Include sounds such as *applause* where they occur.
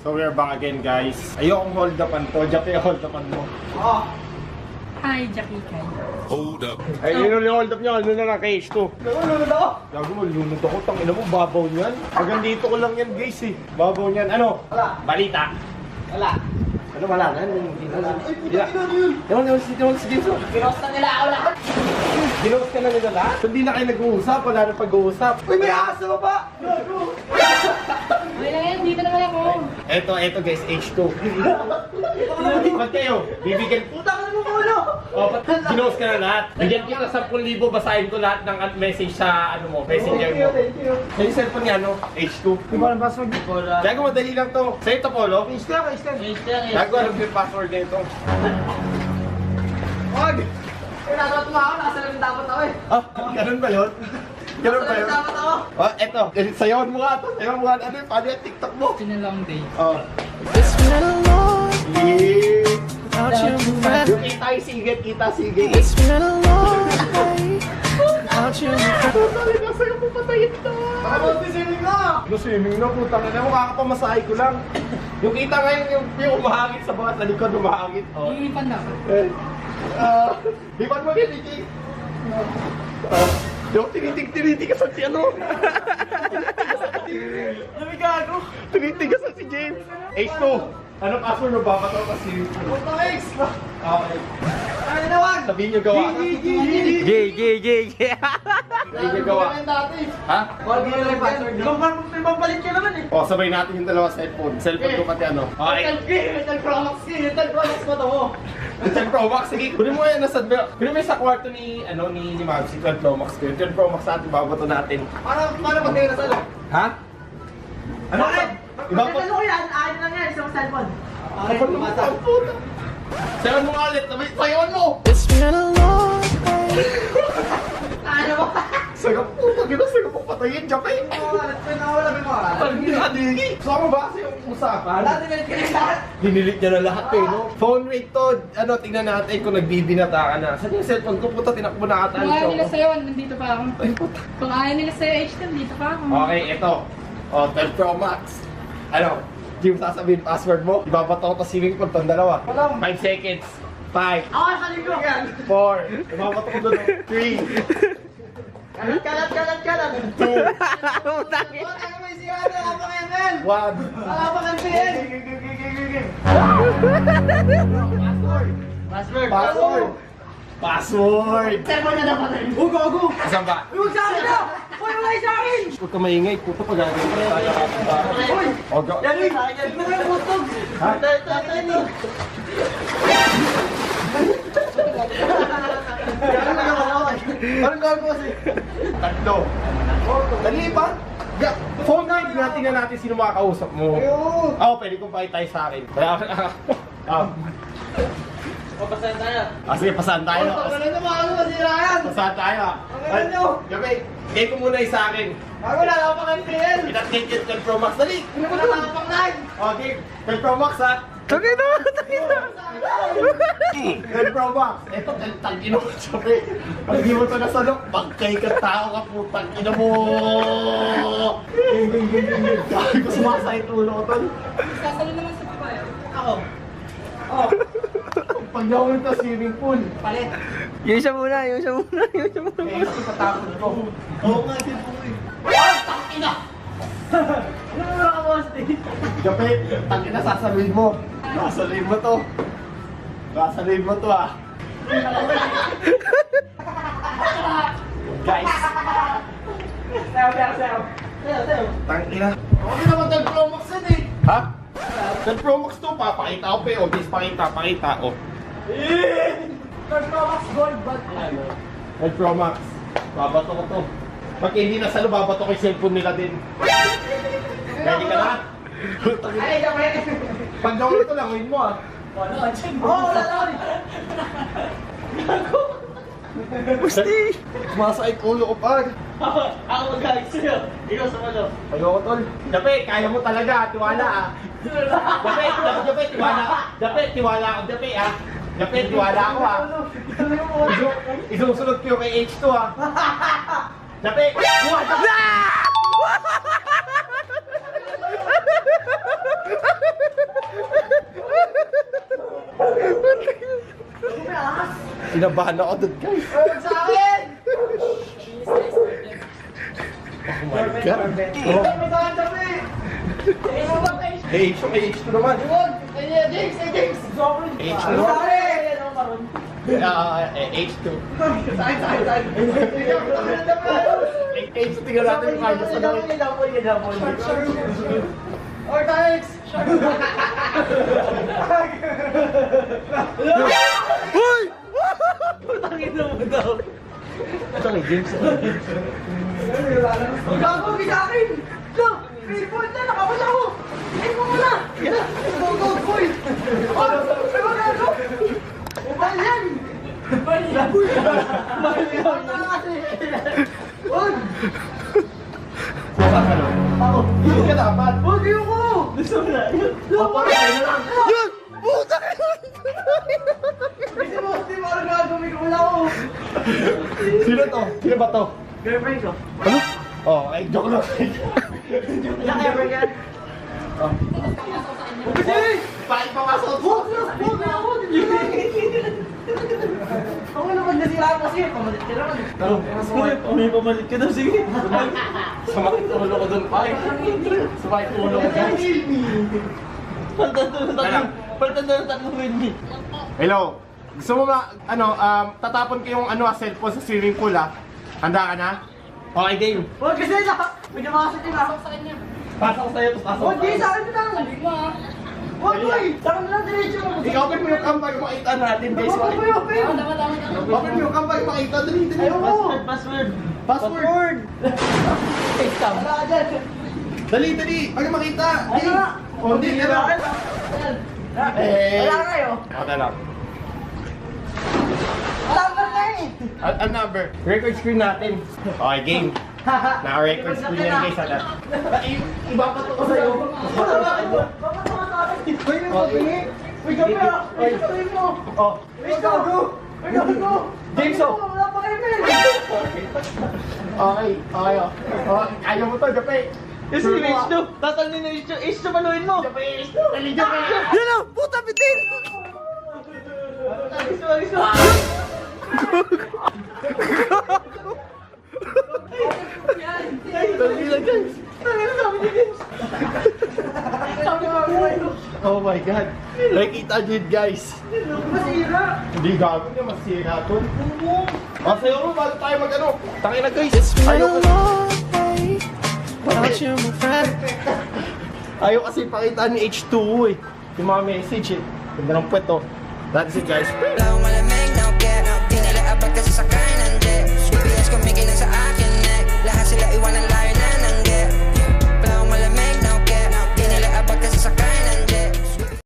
So we're back again guys. Ayokong hold upan to. Jape hold upan mo. Hi, Jackie Kai. Hold up. Ay, yun yung hold up nyo. Ano na lang case to? Nalulunod ako. Gago mo, lunod ako. Tangina mo, babaw niyan. Hanggang dito ko lang yan guys eh. Babaw niyan. Ano? Wala. Balita. Wala. Ano wala na? Lang. Ay, puta yun. Ewan, ewan, si Ewan, si Jason. Pinost na nila ako lahat. Ginawas ka na nila lahat? Hindi na kayo nag-uusap. Wala na pag-uusap. Uy, may sa baba. Gago. *laughs* Okay lang yan, dito naman ako. Eto, eto guys, H2. Ba't kayo? Bibigyan Puta ka na mo ulo. Oh, ba't ginost ka na lahat? Bigyan kita 10,000, basahin ko lahat ng at- message sa ano mo, messenger Thank you, mo. thank you. Sa yung cellphone niya, no? H2. Di ba ang password? Di ko na. Gago, madali lang to. Sa'yo to, Polo. Insta ka, insta. Gago, alam ko yung password nito. Wag. Kaya nasa ako, nasa lang dapat ako eh. Ah, ganun ba yun? Ganun ba yun? Oh, eto. Eh, Sayawan mo nga to. Sayawan mo nga. Ano yung paano yung TikTok mo? It's been a long day. Oh. It's been a long Yeah. without you around. Yung kita yung sige, kita sige. It's been a long day without you. Talaga, sa'yo mo patayin to. Tapos sisiling na. Ano swimming na, putang ina mo, kakapamasahe ko lang. Yung kita ngayon, yung, yung umahangit sa mga sa likod, umahangit. Oh. Iinipan na ako. Eh, di ba mo ganyan, Iki? Yung tinitig-tinitigasan si ano? Lami gago. Tinitigasan si James. Ace 2. Anong password mo ba? Bato kasi. Puta X. Okay. Ano na wag? Sabihin niyo gawa. Gay, gay, gay, gay. Sabihin niyo gawa. Ha? Wag mo lang password. May pampalit ka naman eh. O, sabay natin yung dalawa cellphone. Cellphone ko pati ano. Okay. Metal Pro Max eh. Metal Pro Max mo to. 12 Pro Max, sige. Kunin mo yan nasa, kunin mo yan sa kwarto ni, ano, ni, ni Max, si 12 Pro Max ko. Yung 12 Pro Max natin, babato natin. Paano, paano pag kayo nasa loob? Ha? Ano? Bakit? Iba Bakit po. ano yan? Ayon lang yan. Isang cellphone. Okay, tumasa. Sayawan mo nga ulit, sayawan mo! It's been a long day. Ano ba? Sagap po, pag ina, sagap po patayin. Pinawala mo mo. Ang ginadigi. Gusto mo ba kasi yung usapan? Dati may kinig lahat. Dinilit niya na lahat eh, no? Phone rate to, ano, tingnan natin kung nagbibinata ka na. Saan yung cellphone ko? Puta, tinakbo na ata Kung yung ayaw nila ko. sa'yo, nandito pa ako. Ay, puta. Kung ayaw nila sa'yo, H, nandito pa ako. Okay, ito. O, 12 Pro Max. Ano? Jim, sasabihin password mo. Ibabato ko to swimming pool tong dalawa. Wala. 5 seconds. 5, Ako sa linggo. 4, ibabato ko doon. 3, Kalat, kalat, kalat, kalat. 2, Puta ka may siya na ako ng ML. 1. Wala pa kang PN. Password. Password. Password. Cellphone na dapat rin. Oh, gago. Asan ba? Huwag sa akin na. Uy, wala sa akin. Huwag ka maingay. Puto pag gagawin. Uy. O, ga- Yan, uy. Yan, mo yung butog. Ha? Tatay, tatay, no. *laughs* Anong gagawin kasi? Tatlo. Dali pa. Ya, phone na, hindi natin na natin sino makakausap mo. Ayun. Ako, pwede kong pakitay sa akin. Kaya, *laughs* ah, Papasayan tayo. ah, sige, pasahan tayo. Ano na naman ako masira yan? Pasahan tayo. Ang ano nyo? Gabi, kaya ko muna yung sa akin. Wala ako pa kang PN. Pinat-get yung 12 Pro Max. Dali! Ano ba na pang nine? Okay, 12 Pro Max ha. Tagay na, tagay na. 12 Pro Max. Ito, tagtagin mo. Sabi, pag di mo ito nasalok, bagkay ka tao ka putang ina mo. Ko sumasakit ulo ko tol. Sasalo naman sa babae. Ako. Oh, Pag nawin ka swimming pool, palit. Yung isa muna, yung isa muna, yung isa muna. kaya ito patakot ko. Oo nga, din po eh. Ah, tangina! Ano mo lang ako, Steve? Gabi, tangin na sasaluhin mo. Sasaluhin mo to. Sasaluhin mo to ah. Guys, Sayo, sayo, sayo. Sayo, sayo. tangina. Okay naman tayo Pro Max yan eh. Ha? Sa Pro Max to, papakita ko pa eh. O, guys, pakita, pakita. O. Third Pro Max Gold, but... Red Pro Max. Babato ko to. Pag hindi nasalo, babato ko yung cellphone nila din. Ready ka na? Ay, kami. Pag download ko lang, win mo ah. Oo, wala na. Gusti! Sumasakit ulo ko pag. Ako, ako mag-guide sa'yo. Ikaw sa malo. Ayoko tol. Dape, kaya mo talaga. Tiwala ah. Dape, dape, dape, tiwala. Dape, tiwala ako. Dape ah. Dape, tiwala ako ah. Isu- Isusunod ko yung kay H2 ah. Dapi! Buha! Dapi! Sinabahan ako doon, guys. Sa akin! Oh my God! Hey, H2 naman! Huwag! Hey, James! Hey, James! H2 naman! Ah, eh, H2. Sa akin, sa akin, sa akin. Eh, H2, tingnan natin yung kaya sa gawin. Or thanks! Hoy! Ito kay James. Gago, sa akin! Go! Favorite na, nakawala ako! Ay mo muna! Go, go, boy! Oh, ano ba gago? Ubal yan! Ubal yan! Ubal yan! kasi! Huwag! Ako! Hindi ka dapat. Huwag yung ko! Gusto mo na? Na lang. Yun! Puta ka! Kasi mo, di mo alam gago, may kumula ako! Sino to? Sino ba to? Girlfriend ko. Ano? Oh, ay, joke lang. Ilang ever yan? Kasi! Bakit pumasok? Huwag na! Huwag na ako! Ako naman nasira kasi, pamalit ka naman. May pamalit ka daw, sige. Sumakit ulo ko doon, pare. Sumakit ulo ko doon. Paltan na tatlong windmill. Hello. Gusto mo ba, ano, um, tatapon ko yung ano, ah, cellphone sa swimming pool, ah. Handa ka na? Okay, game. Huwag kasi na! May namakasat yun ah! Sa kanya. Pasok ko sa'yo, tapos pasok Huwag di sa akin na lang! Sabi mo. Huwag! Sa akin na lang diretso! Ikaw, open mo yung kamay, makita natin, guys. Open! Tama, tama. tama. Open mo yung kamay, makita. Dali, dali. Ayaw mo! Password. Password. Wala ka dyan! Dali, dali. Pag makita. Ano nga? Oh, hindi, Wala ka Eh. Wala kayo! Okay lang. Wala ka na eh! Ang number. Record screen natin. Okay, game. *laughs* Naka-record screen yan, guys. Ano? Iba pa to ko sa'yo. Bakit mo? Mo pingi! Uy, gabi ah! Uy, gabi mo! Oh, Uy, gago! Uy, gabi mo! James, oh. Wala pa kayo, men! okay. Okay, oh. Oh, ayaw mo to, Jape. Kasi yung H2, tatalmin na H2, H2 panuhin mo! Jape, dali, Jape. Yan na! Puta bitin! Alis mo, alis mo! Dali lang, guys. Ano sabi ni James? Sabi mo, boy! Oh my God. Nakikita nyo yun, guys. Masira. Hindi gago niya, masira to. Oo. Masaya ah, mo, bago tayo mag ano. Tangin na, guys. Ayaw ko. Without you, my friend. *laughs* Ayaw kasi pakita ni H2 eh. Yung mga message eh. Ganda ng puwet oh. That's it guys. Tinila abag kasi sa kanan, de Bibigas kumigil na sa akin, neck Lahat sila iwan ng layo